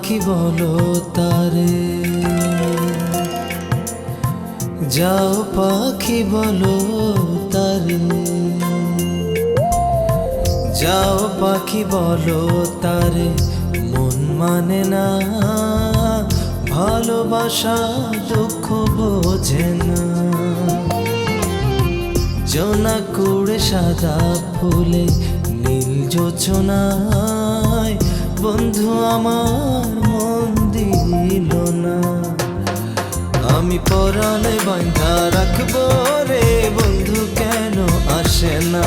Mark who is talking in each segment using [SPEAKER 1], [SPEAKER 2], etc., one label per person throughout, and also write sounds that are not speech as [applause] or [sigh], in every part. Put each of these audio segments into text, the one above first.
[SPEAKER 1] পাখি বলো তারে। যাও পাখি বলো তারে। যাও পাখি বলো তারে, মন মানে না। ভালোবাসা, দুঃখ বোঝে না। জোনা কুড়ে সাদা ফুলে, নীল যোচনায় বন্ধু, আমার মন দিল না। আমি পরাণে বান্ধা রাখব রে বন্ধু, কেন আসে না?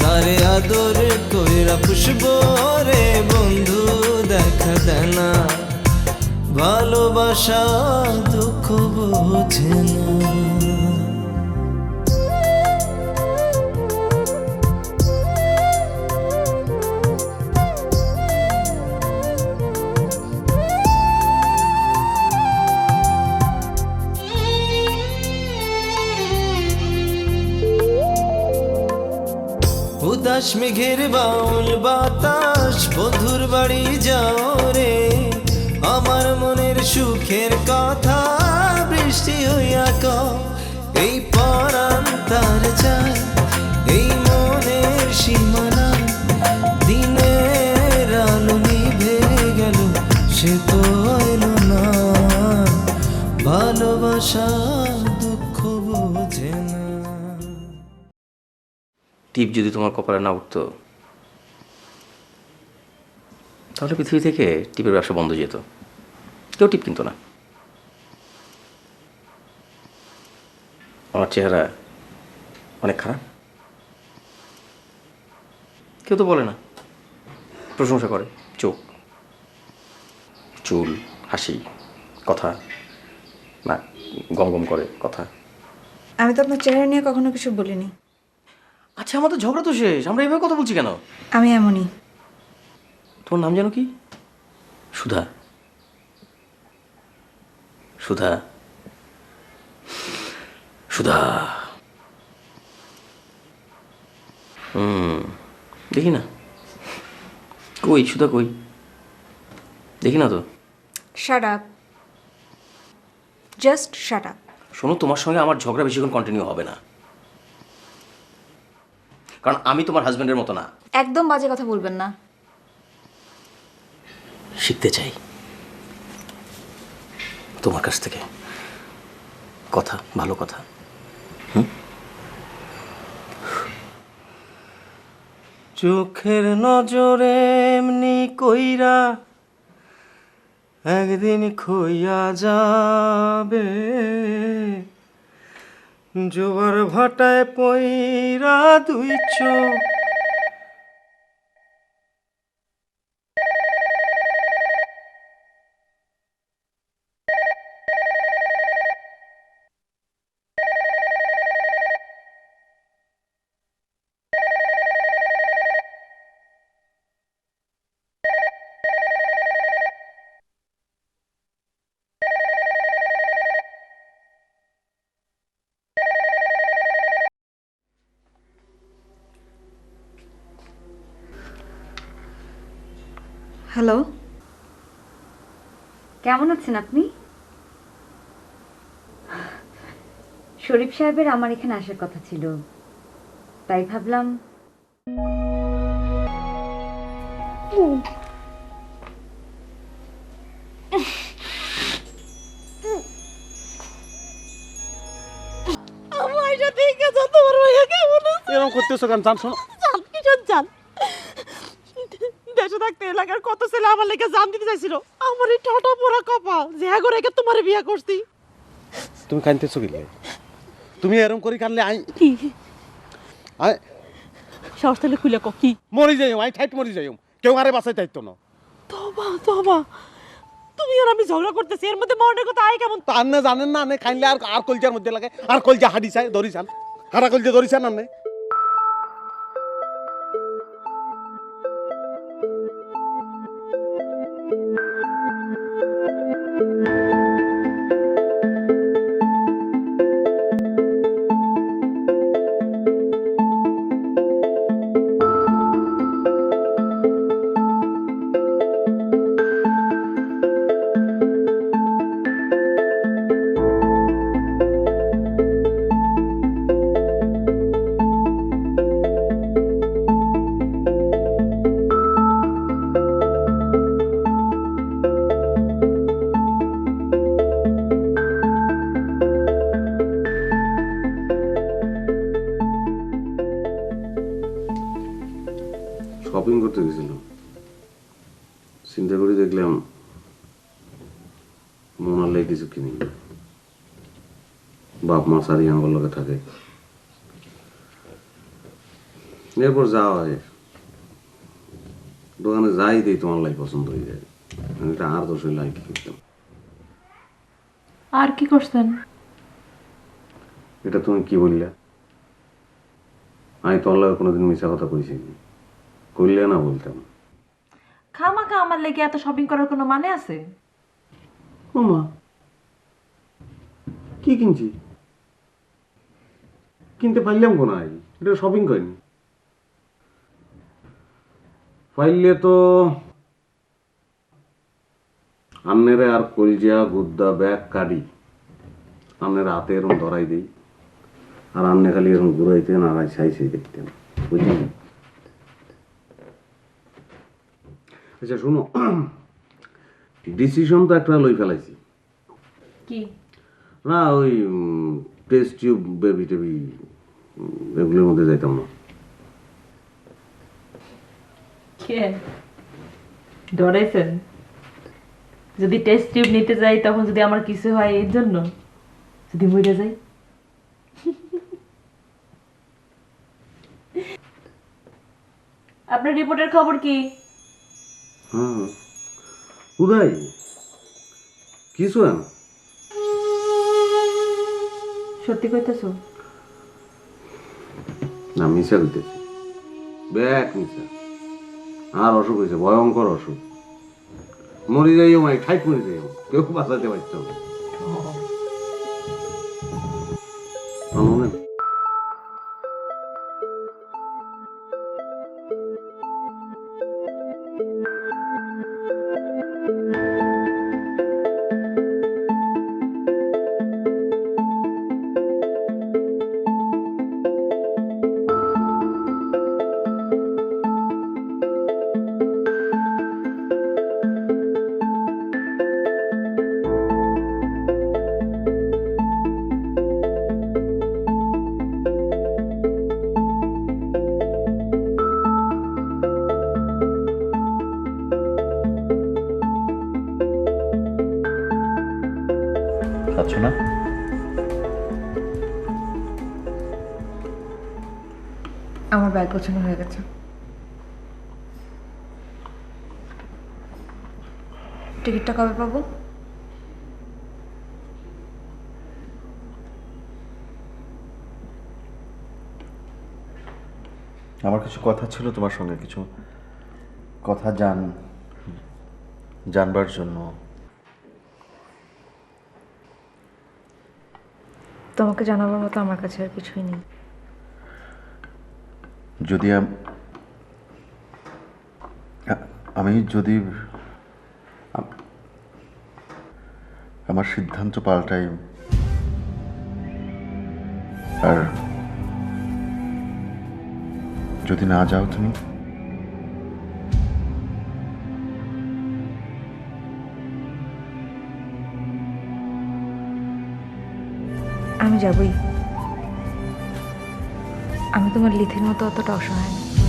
[SPEAKER 1] তারে আদরে কইরা পুষবো রে বন্ধু, দেখা দেয় না ভালোবাসা, দুঃখ বোঝে না। উদাস মেঘের বাউল বাতাস, বন্ধুর বাড়ি যাও রে। আমার মনের সুখের কথা বৃষ্টি হইয়া ক এই পরাণ তার যায় এই মনের সীমানা, দিনের আলো নিভে গেল, সে তো এলো না। ভালোবাসা
[SPEAKER 2] টিপ যদি তোমার কপালে না উঠতো, তাহলে পৃথিবী থেকে টিপের ব্যবসা বন্ধ যেত। কেউ টিপ কিনতো না। আমার চেহারা অনেক খারাপ। কেউ তো বলে না। প্রশংসা করে। চোখ, চুল, হাসি, কথা না গম গম করে কথা।
[SPEAKER 3] আমি তো আপনার চেহারা নিয়ে কখনো কিছু বলিনি।
[SPEAKER 2] আচ্ছা আমাদের ঝগড়া তো শেষ। আমরা এভাবে কথা বলছি কেন?
[SPEAKER 3] আমি এমনই।
[SPEAKER 2] তোমার নাম জানো কি? সুধা। সুধা। সুধা। হুম দেখি না। কই সুধা কই? দেখি না তো।
[SPEAKER 3] Shut up just shut up
[SPEAKER 2] শোনো তোমার সঙ্গে আমার ঝগড়া বেশিক্ষণ কন্টিনিউ হবে না। কারণ আমি তোমার হাজব্যান্ডের মতো না।
[SPEAKER 3] একদম বাজে কথা বলবেন না।
[SPEAKER 2] শিখতে চাই। তোমার কাছ থেকে কথা ভালো কথা। চোখের নজরে এমনি কইরা একদিন খইয়া যাবে। জোয়ার ভাটায় পইরা দুই চোখ
[SPEAKER 3] হ্যালো।
[SPEAKER 4] কেমন আছেন আপনি? শরীফ সাহেবের আমার এখানে আসার কথা ছিল। তাই ভাবলাম
[SPEAKER 5] আমার কেমন
[SPEAKER 6] এরকম করতেছো কেন? জান শোনো।
[SPEAKER 5] জান দেশে থাকতে এলাকার কত ছেলে আমার লেগে জান দিতে চাইছিল। আমার এই ঠটা পড়া কপাল যে হ্যাঁ করে তোমার বিয়া করছি।
[SPEAKER 6] তুমি কানতেছো কি তুমি এরকম করি কানলে আই
[SPEAKER 5] কি?
[SPEAKER 6] আই
[SPEAKER 5] সাহস তাহলে খুলে ক কি?
[SPEAKER 6] মরি যাই আই ঠাইট মরি যাই কেউ আরে বাসায় দায়িত্ব না?
[SPEAKER 5] তবা তবা। তুমি আর আমি ঝগড়া করতেছি এর মধ্যে মরণের কথা আয় কেমন
[SPEAKER 6] তা আন্নে জানেন না আনে খাইলে আর আর কলজার মধ্যে লাগে। আর কলজা হাডি চাই ধরিছান হারা কলজা ধরিছান আন্নে মনালে মা সারি আমার লগে থাকে। এরপর যাওয়া হয়। দোকানে যাই দিই তোমার লাই পছন্দ হয়ে যায়। আমি এটা আর দোষ হইলে কি করতাম?
[SPEAKER 7] আর কি করছেন?
[SPEAKER 6] এটা তুমি কি বললে? আমি তোমার লগে কোনোদিন মিশা কথা কইছি। কইলে না বলতাম।
[SPEAKER 7] খামাখা আমার লেগে এত শপিং করার কোনো মানে আছে?
[SPEAKER 6] ও মা কি কিনছি কিনতে পারলাম কোন এটা শপিং করিনি পাইলে তো আন্নেরে আর কলজিয়া গুদ্দা ব্যাগ কাটি আন্নের হাতে এরকম ধরাই দিই। আর আন্নে খালি এরকম ঘুরাইতেন আর সাই সাই দেখতেন বুঝলি? আচ্ছা শুনো। ডিসিশন তো একটা লই ফেলাইছি।
[SPEAKER 7] কি?
[SPEAKER 6] না ওই টেস্ট টিউব বেবি টেবি এগুলোর মধ্যে যাইতাম না।
[SPEAKER 7] ডরাইছেন যদি টেস্ট টিউব নিতে যাই তখন যদি আমার কিছু হয় এর জন্য? যদি মরে যাই? আপনার রিপোর্টের খবর কি?
[SPEAKER 6] হ্যাঁ। উদয় কিছু না।
[SPEAKER 7] সত্যি কইতেছো?
[SPEAKER 6] না মিশা কইতেছি ব্যাক মিশা আর অসুখ হয়েছে ভয়ঙ্কর অসুখ। মরে যাইও মাই ঠাইট মরে যাইও। কেউ বাঁচাতে পারত না।
[SPEAKER 3] গোছানো হয়ে গেছে। টিকিটটা কবে পাবো?
[SPEAKER 8] আমার কিছু কথা ছিল তোমার সঙ্গে কিছু কথা জান জানবার জন্য।
[SPEAKER 3] তোমাকে জানাবার মতো আমার কাছে আর কিছুই নেই।
[SPEAKER 8] যদি আমি যদি আমার সিদ্ধান্ত পাল্টাই আর যদি না যাও তুমি?
[SPEAKER 3] আমি যাবই। আমি তোমার লিথের মতো অতটা অসহায় না।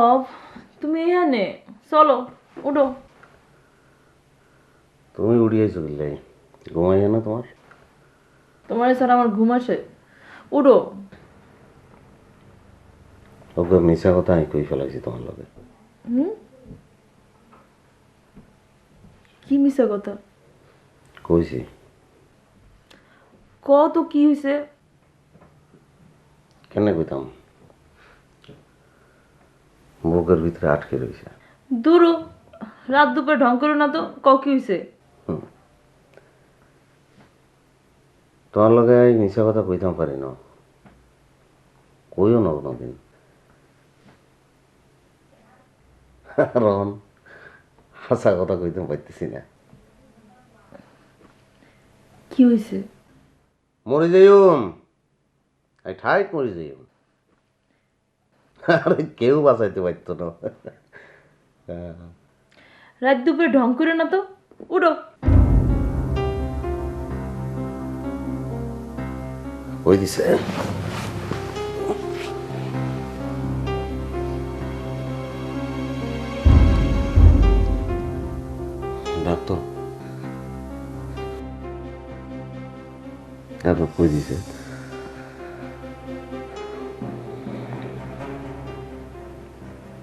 [SPEAKER 7] বব তুমি এখানে চলো উঠো।
[SPEAKER 6] তুমি উড়িয়েছো গেলে ঘুমাইয়া না তোমার?
[SPEAKER 7] তোমার স্যার আমার ঘুম আসে। উঠো।
[SPEAKER 6] ওকে মিশা কথা আমি কই ফেলাইছি তোমার লগে?
[SPEAKER 7] কি মিশা কথা?
[SPEAKER 6] কইছি।
[SPEAKER 7] কত কি হয়েছে
[SPEAKER 6] কেন কইতাম? বুকের ভিতরে আটকে রয়েছে।
[SPEAKER 7] দূরও রাত দুপুরে ঢং করো না তো ক কি হয়েছে
[SPEAKER 6] তোমার লগে মিশা কথা কইতাম পারি না। কইও না কোনোদিন। [laughs] রন হাসা কথা কইতাম পাইতেছি না।
[SPEAKER 7] কি হয়েছে
[SPEAKER 6] মরে যাইম এই ঠাইট মরে যাইম আরে কেউ বাঁচাইতে পারতো না।
[SPEAKER 7] রাত দুপুরে ঢং করে না তো উড়ো।
[SPEAKER 6] ওই দিছে। ডাক্তার? কই দিছে?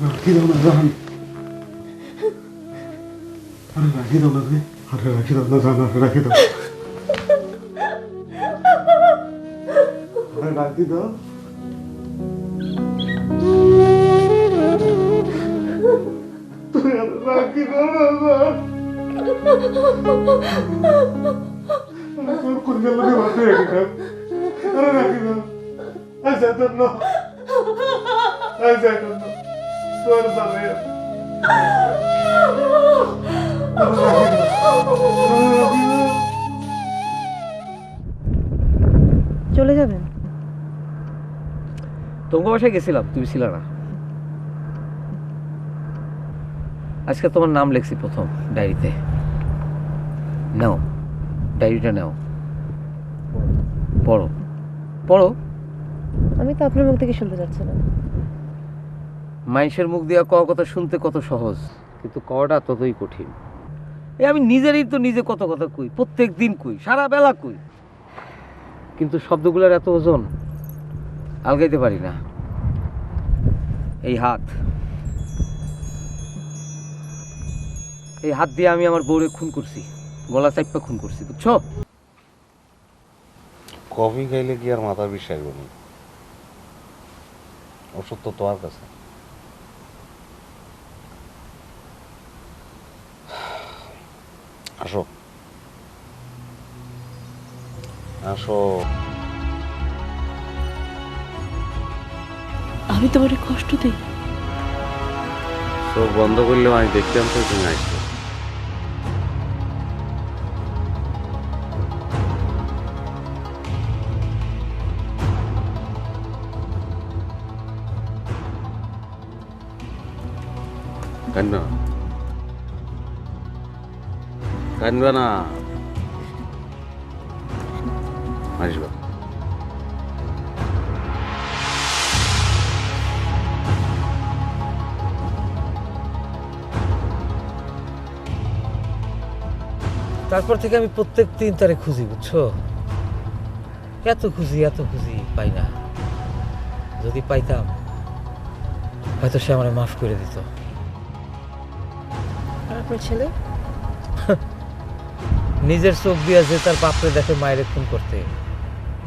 [SPEAKER 6] রাখি দাও জান আরে রাখি দাও না রে আরে রাখি দাও না জান আরে রাখি দাও আরে রাখি দাও রাখি দাও না জান তোর কোন গেল রে বাসে আরে রাখি দাও আচ্ছা তোর না
[SPEAKER 5] চলে যাবেন
[SPEAKER 9] তোমার বাসায় গেছিলাম তুমি ছিল না। আজকে তোমার নাম লিখছি প্রথম ডায়েরিতে। নাও ডায়েরিটা নাও। পড়ো। পড়ো।
[SPEAKER 5] আমি তো আপনার মুখ থেকে শুনতে চাচ্ছিলাম।
[SPEAKER 9] মানুষের মুখ দিয়া কওয়া কথা শুনতে কত সহজ, কিন্তু কওয়াটা ততই কঠিন। এই আমি নিজেরই তো নিজে কত কথা কই, প্রত্যেক দিন কই, সারা বেলা কই। কিন্তু শব্দগুলোর এত ওজন, আলগাইতে পারি না। এই হাত। এই হাত দিয়ে আমি আমার বউরে খুন করছি, গলা চাইপা খুন করছি, বুঝছ?
[SPEAKER 6] কফি খাইলে কি আর মাথা বিশ্বাস ওষুধ তো তোমার কাছে। আসো। আসো।
[SPEAKER 5] আমি তোমার কষ্ট দিই।
[SPEAKER 6] চোখ বন্ধ করলেও আমি দেখতাম তো তুমি আসছো কান্না কান্দবে না আসবা
[SPEAKER 9] তারপর থেকে আমি প্রত্যেক দিন তারে খুঁজি বুঝছ? এত খুঁজি এত খুঁজি পাই না। যদি পাইতাম হয়তো সে আমার মাফ করে দিত।
[SPEAKER 5] আপনার ছেলে? [laughs]
[SPEAKER 9] নিজের চোখ দিয়ে যে তার বাপরে দেখে মায়ের খুন করতে,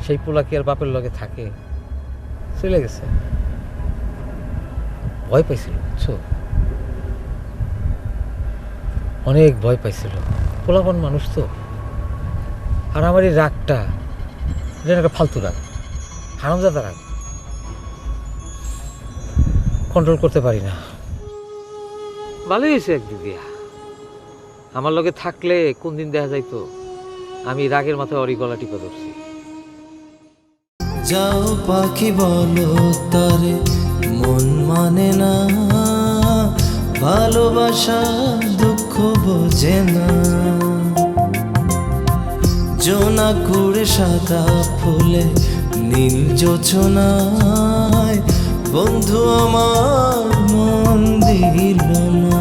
[SPEAKER 9] সেই পোলা কি আর বাপের লগে থাকে? চলে গেছে। ভয় পাইছিল, বুঝছ? অনেক ভয় পাইছিল। পোলাপন মানুষ তো। আর আমার এই রাগটা, এটা একটা ফালতু রাগ। হারামজাদা রাগ। কন্ট্রোল করতে পারি না। ভালোই হয়েছে একদিক। আমার লগে থাকলে কোন দিন দেখা যাইতো? আমি রাগের মাথায় অরি গলা টিপা ধরছি।
[SPEAKER 1] যাও পাখি বলো তারে, মন মানে না। ভালোবাসা, দুঃখ বোঝে না। জোনা কুড়ে সাদা ফুলে, নীল যোচনায় বন্ধু আমার মন দিল না।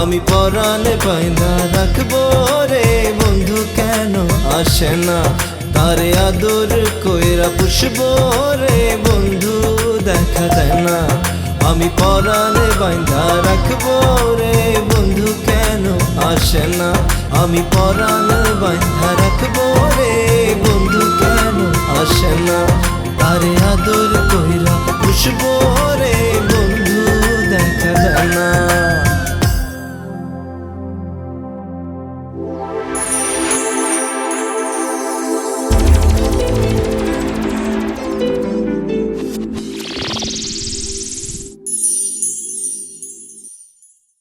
[SPEAKER 1] আমি পরালে পায়দা রাখব রে বন্ধু, কেন আসে না? তারে আদর কইরা পুষব রে বন্ধু, দেখা দেয় না। আমি পরালে বাইন্ধা রাখব রে বন্ধু, কেন আসে না? আমি পরালে বাইন্ধা রাখব রে বন্ধু, কেন আসে না? তারে আদর কইরা পুষব রে